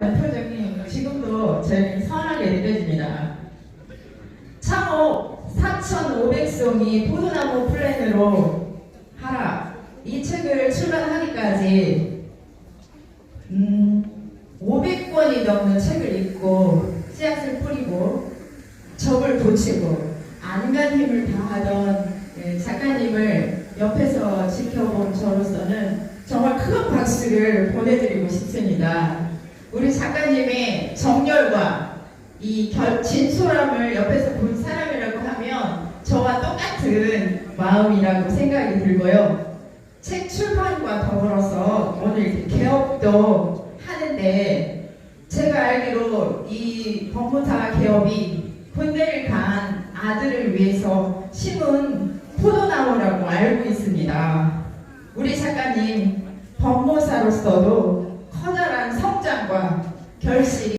표정이 지금도 제일 선하게 느껴집니다. 창업 4,500송이 포도나무 플랜으로 하라. 이 책을 출간하기까지 음, 500권이 넘는 책을 읽고 씨앗을 뿌리고 적을 고치고 안간 힘을 다하던 예, 작가님을 옆에서 지켜본 저로서는 정말 큰 박수를 보내드리고 싶습니다. 우리 작가님의 정열과 이 결, 진솔함을 옆에서 본 사람이라고 하면 저와 똑같은 마음이라고 생각이 들고요. 책 출판과 더불어서 오늘 이렇게 개업도 하는데 제가 알기로 이 법무사 개업이 군대를 간 아들을 위해서 심은 포도나무라고 알고 있습니다. 우리 작가님 법무사로서도 결실이